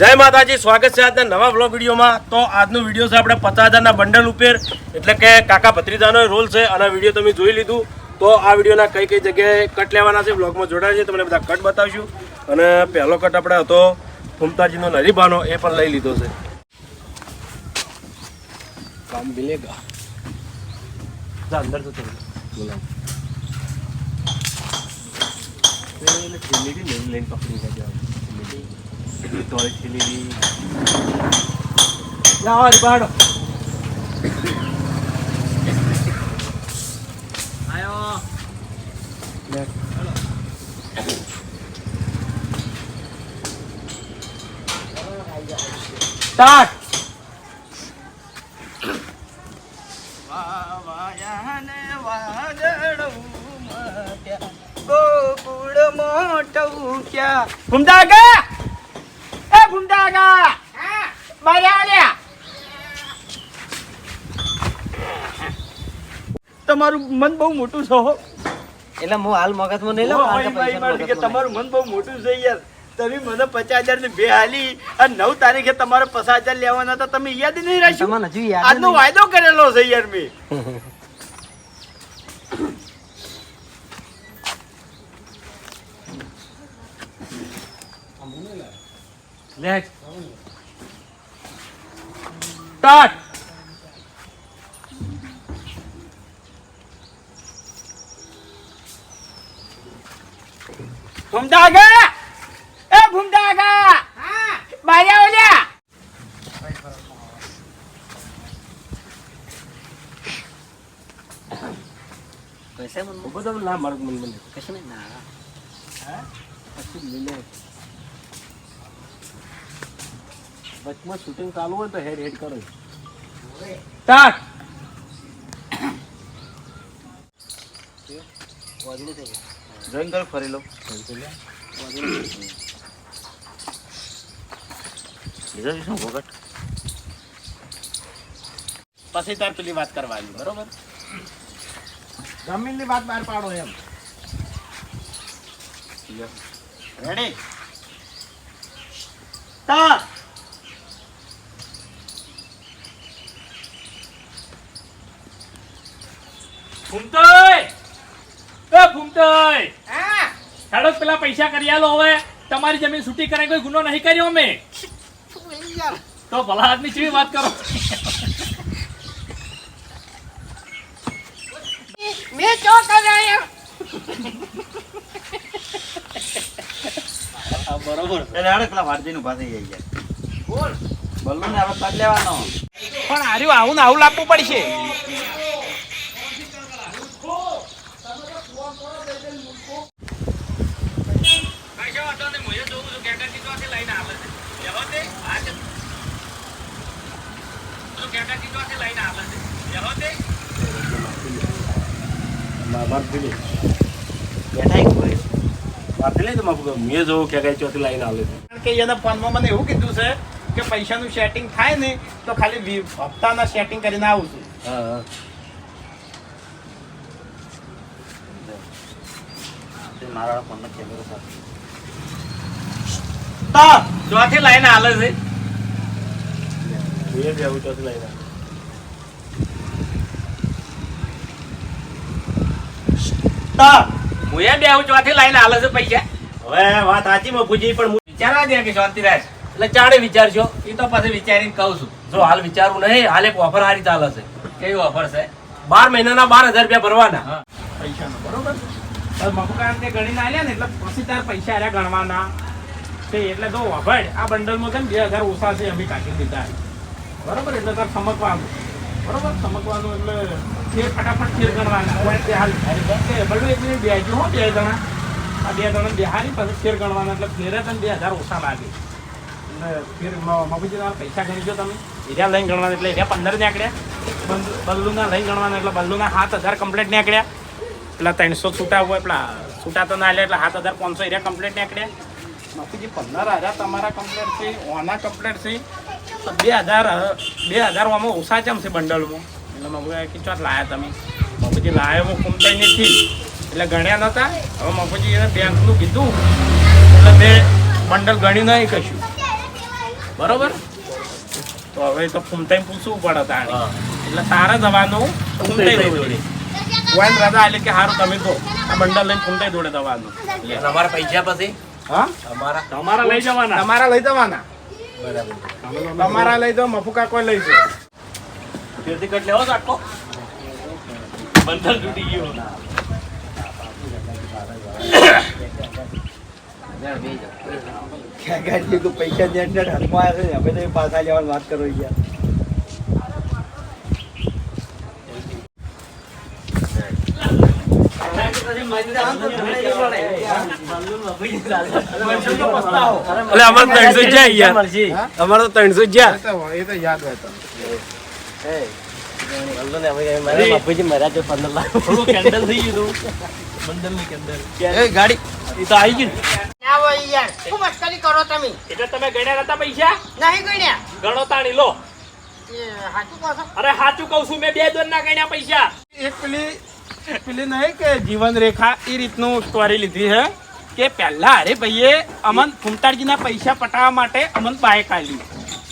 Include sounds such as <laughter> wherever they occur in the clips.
જય માતાજી, સ્વાગત છે આજના નવા બ્લોગ વિડીયોમાં. તો આજનો વીડિયો છે આપણે પચાસ બંડલ ઉપર. એટલે કે કાકા ભત્રીજાનો રોલ છે, અને વીડિયો તમે જોઈ લીધું. તો આ વિડીયોના કઈ કઈ જગ્યાએ કટ લેવાના છે બ્લોગમાં જોડાય છે, તમને બધા કટ બતાવશું. અને પહેલો કટ આપણે હતો ફુમતાજીનો નરીબાનો, એ પણ લઈ લીધો છે. કામ મિલેગા. અંદર તો લઈને પકડી ગયા થેલી. તો એ થેલી લાવો હરી પાડો આયો સ્ટાર્ટ વાવાયાને વાદળું મત્યા, ગોકુળ મોટું ક્યાં ભૂમતા ગા એ ભૂમતા ગા તમારું મન બહુ મોટું છે હો. એટલે હું હાલ મગજમાં નહીં લઉં કે તમારું મન બહુ મોટું છે યાર. તમે મને પચાસ હજારની બે હાલી અને નવ તારીખે તમારે પચાસ હજાર લેવાના હતા તમે યાદ નહીં. રાખ્યું? આજનો વાયદો કરેલો છે યાર મેં. <laughs> નેક્સ્ટ સ્ટાર્ટ ભૂમતાગા એ ભૂમતાગા બારે ઓલ્યા પૈસા મને ઊભો તો ના મારું મન મને કશું વચમાં શૂટિંગ ચાલુ હોય તો હેડ હેડ કરો. સ્ટાર્ટ જોઈન કરો ફરી લો. પછી તાર પેલી વાત કરવાની બરોબર? જમીનની વાત બહાર પાડો એમ. રેડી સ્ટાર્ટ ફૂમતોય એ ફૂમતોય હેડો પેલા પૈસા કરી આલો હવે. તમારી જમીન છૂટી કરાય કોઈ ગુનો નહીં કર્યો અમે. તો ભલા આદમી જેવી વાત કરો? મેં ચો કરાયો બરોબર. એટલે પેલા વારજીનું પાસે જઈ જાય બોલ. બલ્લુ ને હવે લેવાનો. પણ આર્યું આવું ને આવું લાગવું પડશે બેઠા એક ભાઈ વાપરી તો માફ મેં જોઉં કે કઈ ચોથી લાઈન આવે છે. કે એના ફોનમાં મને એવું કીધું છે કે પૈસાનું સેટિંગ થાય ને તો ખાલી વી- હપ્તાના સેટિંગ કરીને આવું છું. હા હા. મારા ફોનનો કેમેરો સાથે. ચોથી લાઈન હાલે છે. ચોથી લાઈન આવે. હું એ બે ચોથી લાઈન હાલે છે પૈસા. હવે વાત સાચી મફુજી પણ વિચારવા દે કે શાંતિ રાખ એટલે ચાડે વિચારજો. એ તો પછી વિચારીને કહું છું. જો હાલ વિચારવું નહીં હાલ એક ઓફર હારી ચાલે છે. કેવી ઓફર છે? બાર મહિનાના બાર હજાર રૂપિયા ભરવાના. પૈસાનો બરોબર મફુકાન તે ગણીને આલ્યા ને એટલે પછી તાર પૈસા આર્યા ગણવાના. તે એટલે તો વભાડ આ બંડલમાં છે ને બે હજાર ઓછા છે અમે કાઢી દીધા. બરોબર, એટલે તાર સમકવાનું. બરોબર, સમકવાનું એટલે ફેર ફટાફટ ફેર ગણવાના કે બળું એક મિનિટ બેજો હો, બે જણા. આ બે જણા બિહારી, પછી ફેર ગણવાના એટલે ફેરે તને બે હજાર ઓછા લાગે. એટલે ફેર મગજી તમારા પૈસા ગણી જો તમે. એરિયા લઈને ગણવાના, એટલે એરિયા પંદર નીકળ્યા. બલ્લુના લઈને ગણવાના, એટલે બલ્લુના સાત હજાર કમ્પ્લેટ નીકળ્યા. પેલા ત્રણસો છૂટા હોય, પેલા છૂટા તો ના લે, એટલે સાત હજાર પાંચસો એરિયા કમ્પ્લેટ નીકળ્યા. બાકી પંદર હજાર તમારા કમ્પ્લેટ છે, ઓના કમ્પ્લેટ છે. બે હજાર બે હજારમાં ઓછા છે છે બંડલમાં? એટલે મગું કે ચોથ લાયા તમે. મગજી લાયો હું કુમતાઈ નથી. એટલે ગણ્યા નહોતા હવે મગુજી એને બેંકનું કીધું. એટલે મેં બંડલ ગણ્યું નહીં કશું. બરોબર? તો હવે તો ફૂમતાઈ પૂછવું પડે તારે હા. એટલે તારે જવાનું ફૂમતાઈ જોડે વાન રજા એટલે કે હારું તમે તો આ બંડલ લઈને ફૂમતાઈ દોડે જવાનું અને અમારા પૈસા પછી? હા? અમારા તમારા લઈ જવાના. તમારા લઈ જવાના. તમારા લઈ દો મફુકા કોઈ લઈ જાય ફેરથી કટ લેવો આટલો? બંધન તૂટી ગયો. પૈસા જે હાથમાં આવ્યા છે. હવે તો પાછા લેવાની વાત કરો યાર. એટલે અમારે ત્રણસો જ યાર અમારે તો ત્રણસો જ એ તો હોય ગયું આવી ગઈ ને મસ્કરી કરો તમે એટલે તમે ગણ્યા નતા પૈસા નહીં ગણ્યા ગણો તાણી લો અરે સાચું છું, મેં બે દોન ના ગણ્યા પૈસા. એક પેલી પેલી નહીં કે જીવન રેખા એ રીતનું સ્ટોરી લીધી છે કે પહેલા હરીભાઈએ અમન ફૂમતાડજીના પૈસા પટાવવા માટે અમન બાઇક આલી.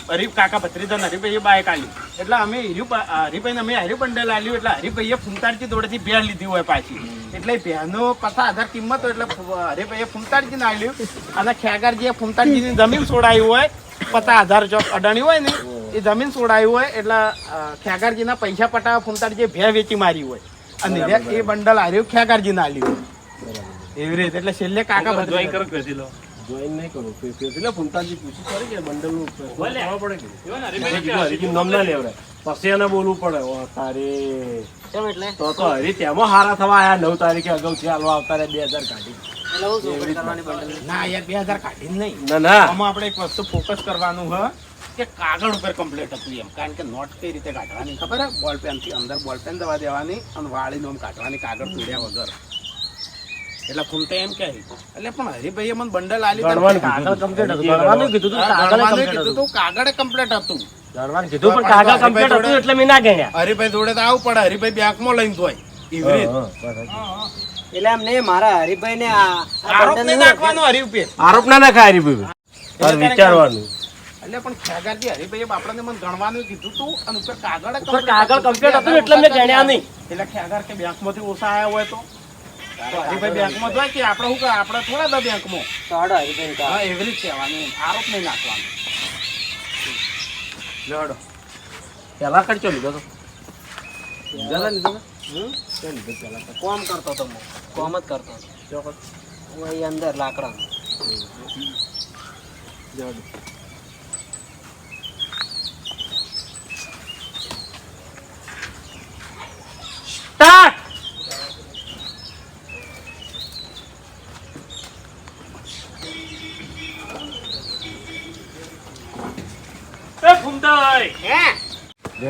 હરીફ કાકા ભત્રીધન હરીભાઈએ બાઇક આલી. એટલે અમે હર્યું હરીભાઈને અમે હર્યું બંડલ આલ્યું એટલે હરીભાઈએ ફૂમતાડજી દોડેથી ભેળ લીધી હોય પાછી. એટલે ભેનો પાછા આધાર કિંમત હોય એટલે હરીભાઈએ ફૂમતાડજીને આલ્યું. અને ખેગારજીએ ફૂમતાડજીની જમીન છોડાવી હોય પચાસ હજાર ચોક અડાણી હોય ને એ જમીન છોડાવી હોય એટલે અ, ખેગારજીના પૈસા પટાવવા ફૂમતાડજીએ ભે વેચી મારી હોય. અને એ બંડલ હાર્યું ખેગારજીને આલ્યું? એવી રીતે એટલે છેલ્લે કાકા બધું કરો કહી લો? જોઈન નહીં કરું એટલે ફૂમતાજી પૂછી કરી કે બંડલનું પડે કે? નામ ના લેવડાય. પછી એને બોલવું પડે ઓ તારે. એટલે? તો તો હરી તેમાં હારા થવા આયા નવ તારીખે અગાઉથી હાલવા આવતા રે બે હજાર કાઢી. એટલે હું શું કરવાની બંડલ ના યાર બે હજાર કાઢીને નહીં. ના ના. આમાં આપણે એક વસ્તુ ફોકસ કરવાનું હ. કે કાગળ ઉપર કમ્પ્લીટ હતું એમ. કારણ કે નોટ કઈ રીતે કાઢવાની ખબર હે? બોલ પેનથી અંદર બોલ પેન દવા દેવાની અને વાળીને આમ કાઢવાની કાગળ તોડ્યા વગર. એટલે ખૂમતે એમ કહે એટલે પણ હરિભાઈએ મને બંડલ આલી કાગળ કીધું. હતું. ગણવાનું કીધું તું, કાગળ કીધું તું, કાગળ કમ્પ્લીટ હતું. જાણવાનું કીધું, પણ કાગળ complete હતું એટલે મેં ના ગણ્યા. હરીભાઈ જોડે તો આવું પડે. હરિભાઈ બેંકમાં લઈને એવી રીતે. એટલે એમ નહીં મારા હરિભાઈ ને આરોપ બંડલ નાખવાનો હરીભાઈ. આરોપ ના નાખાય હરીભાઈ વિચારવાનું. એટલે પણ ખેગારજી હરીભાઈએ આપણને મને ગણવાનું કીધું તું અને ઉપર કાગળ ઉપર કાગળ complete હતું એટલે મેં ગણ્યા નહીં. એટલે ખેગાર કે બેંકમાંથી ઓછા આવ્યા હોય તો? તો હરીભાઈ બેંકમાં જ હોય કે આપણે શું આપણે થોડા દા બેંકમાં? તો હડો હરીભાઈ હા એવી રીતે કહેવાનું આરોપ નહીં નાખવાનો. લડો. પેલા ખર્ચો લીધો તો. તો લીધો કોમ કરતો હતો કોમ જ કરતો અહીં અંદર લાકડા સ્ટાર્ટ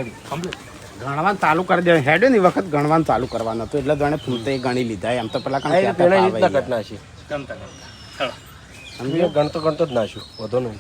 ગણવાનું ચાલુ કરી દે હેડે ને વખત ગણવાનું ચાલુ કરવાનું હતું એટલે જાણે ફૂલતે ગણી લીધા એમ તો પેલા. ઘટના છે? ગણતો ગણતો. જ નાશું વધુ નહીં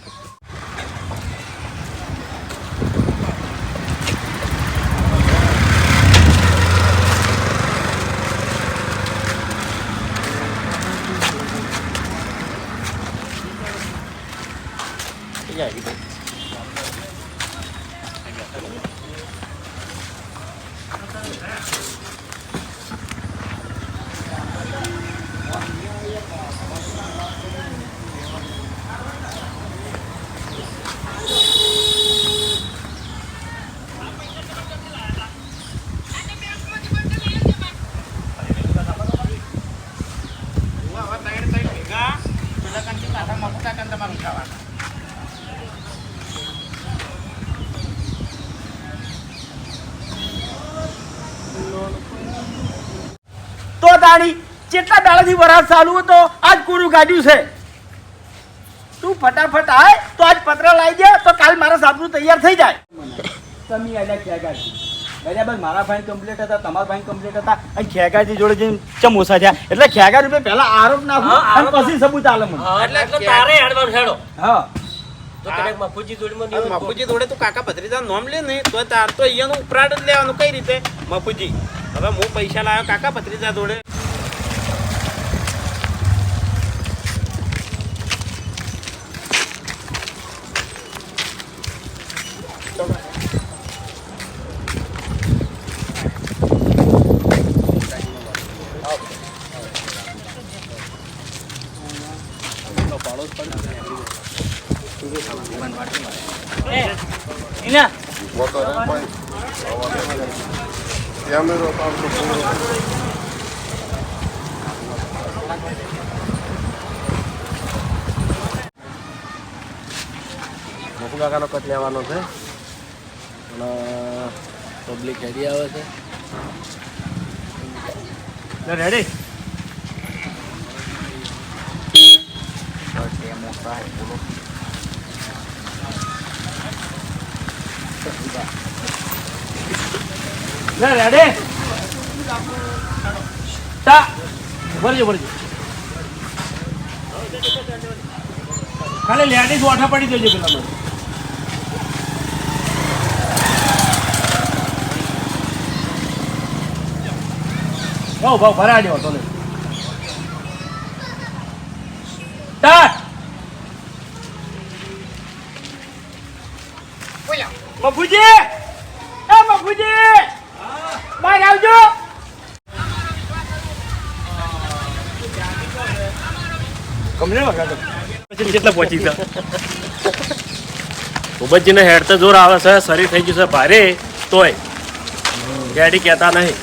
હવે ત્રણ ત્રણ ભેગા પેલા કાંઈથી કાંઠા મફતા કાંઈ તમારે ઉઠાવવાના. તો તાણી કેટલા દાડાથી વરસાદ ચાલુ હતો આજ કોરું કાઢ્યું છે? તું ફટાફટ આય તો આજ પત્ર લાવી દે તો કાલ મારા સાબરું તૈયાર થઈ જાય. તમે આલ્યા ખેગાજી. બરાબર મારા ભાઈ કમ્પ્લીટ હતા તમારા ભાઈ કમ્પ્લીટ હતા અને ખેગાજી જોડે જઈને ચમ ઓછા થયા. એટલે ખેગા રૂપે પહેલા આરોપ નાખો અને પછી સબૂત આલે મને. એટલે એટલે તારે હેડવાનું હેડો. હા. તો કદાચ મફુજી જોડીમાં અને મફુજી જોડે તું કાકા ભત્રીજા નોમ લે નહીં તો તાર તો અહીંયાનું ઉપરાટ જ લેવાનું કઈ રીતે? મફુજી હવે હું પૈસા લાવ્યો કાકા ભત્રીજા જોડે એના મકુ કાકાનો કટ લેવાનો છે અને પબ્લિક હેડી આવે છે રેડી રેડી? તા ભરજો ભરજો. ખાલી લેડીઝ ઓઠા પડી દેજો પેલા ભાવ ભાવ ભરા દેવો તો! મફુજી! એ મફુજી! બહાર આવજો કેટલા પહોંચી ગયા ભૂપતજીને હેડ તો જોર આવે છે શરીર થઈ ગયું છે ભારે તોય ગાડી કહેતા નહીં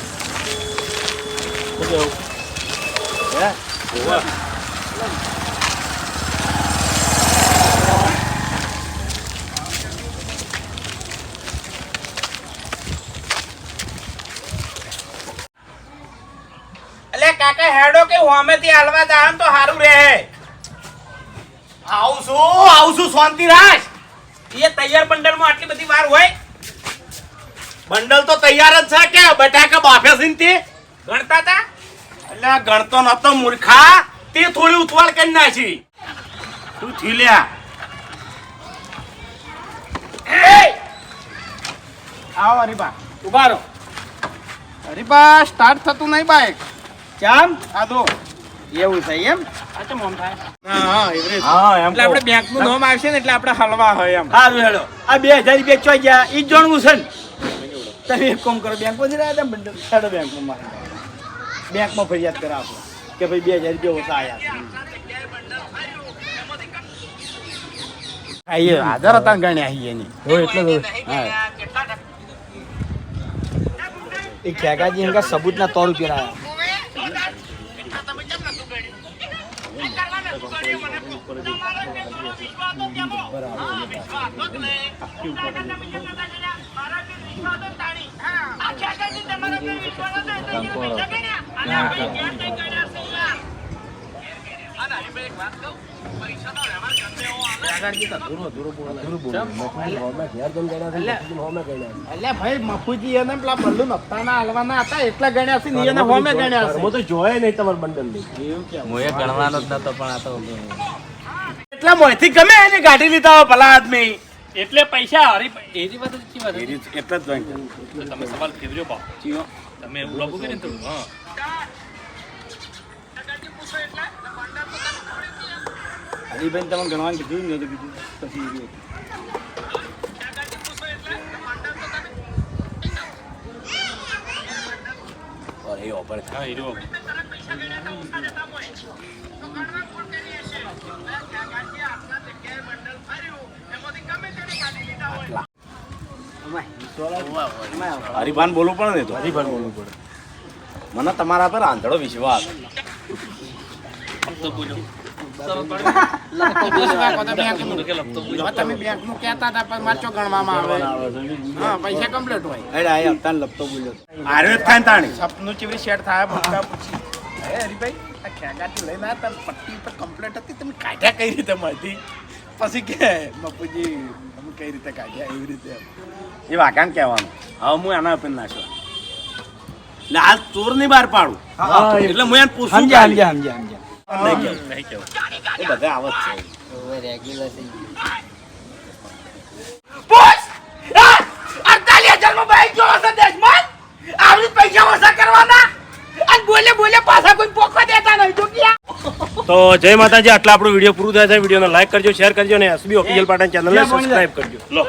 શું કેવું? હે? હોવે. એટલે કાકા હેડો કે હોમેથી હાલવા જાવ તો સારું રહે. આવું છું? આવું છું શાંતિ રાજ એ તૈયાર બંડલમાં આટલી બધી વાર હોય? બંડલ તો તૈયાર જ છે કે બટાકા બાફે છે તે? ગણતા તા? એટલે ગણતો નતો મૂર્ખા. તે થોડી ઉતવાળ કરી નાખી. તું થી લ્યા આવો હરીબા. ઊભા રહો. હરીબા સ્ટાર્ટ થતું નહીં બાઈક. ચામ? આ દો એવું છે એમ? આ ચમ થાય હા હા એવરેજ. હા એમ એટલે આપણે બેંકનું નામ આવશે ને એટલે આપણે હલવા હોય એમ. સારું હેડો. આ બે હજાર રૂપિયા ચોઈ ગયા. ઈ જાણવું છે ને. તમે એક કામ કરો બેંકમાં રહ્યા હતા હેડો બેંકમાં. મારે બેંકમાં ફરિયાદ કરા કે ભાઈ બે હજાર રૂપિયા ઓછા આવ્યા છે. હાજર હતા ગણ્યા એની. હો, એટલે જ એ ખેગાજી સબૂત ના સો રૂપિયા આવ્યા બંડલ એટલા મોંથી ગમે એને ગાડી લીધા ભલા આદમી. એટલે પૈસા હરી એની વાત જ વાત? એટલે જ જોઈન તો તમે સવાલ ફેરવ્યો બા તમે એવું લાગુ કરીને તો હા. હરીભાઈ તમે ગણવાનું કીધું ને તો કીધું પછી હા હીરો હરિભાન બોલવું પડે ને તો? હરિભાન બોલવું પડે. મને તમારા પર આંધળો વિશ્વાસ. તો બોલો તમે બેંકનું કહેતા હતા પણ મારે ચો ગણવામાં આવે પૈસા કમ્પ્લીટ હોય અરે આ હપ્તા લપતો બોલ્યો આરે થાય ને તાણી. સપનું ચીવરી શેર થાય પૂછી. આ ખેગાથી લઈને આ પટ્ટી પર કમ્પ્લેટ હતી તમે કાઢ્યા કઈ રીતે મળતી પછી કે બાપુજી કઈ રીતે કાઢ્યા એવી રીતે એ વાકાન કહેવાનું? હવે હું આના ઉપર નાખ્યો એટલે હાલ ચોરની બહાર પાડું. એટલે હું એને પૂછું સમજ્યા સમજ્યા સમજ્યા સમજ્યા. નહીં કહેવું. નહીં કેવું એ બધા આવત છે. રેગ્યુલર થઈ પૂછ! અડતાલીસ હજારમાં બાઈક જોવો છે દેશમાં આવી પૈસા ઓછા કરવાના. અને બોલે બોલે પાછા કોઈ પોખવા દેતા નહીં. તો જય માતાજી આટલા આપણો વીડિયો પૂરું થાય છે. વિડીયોને લાઈક કરજો શેર કરજો અને એસબી ઓફિશિયલ પાટણ ચેનલને સબસ્ક્રાઈબ કરજો. લો.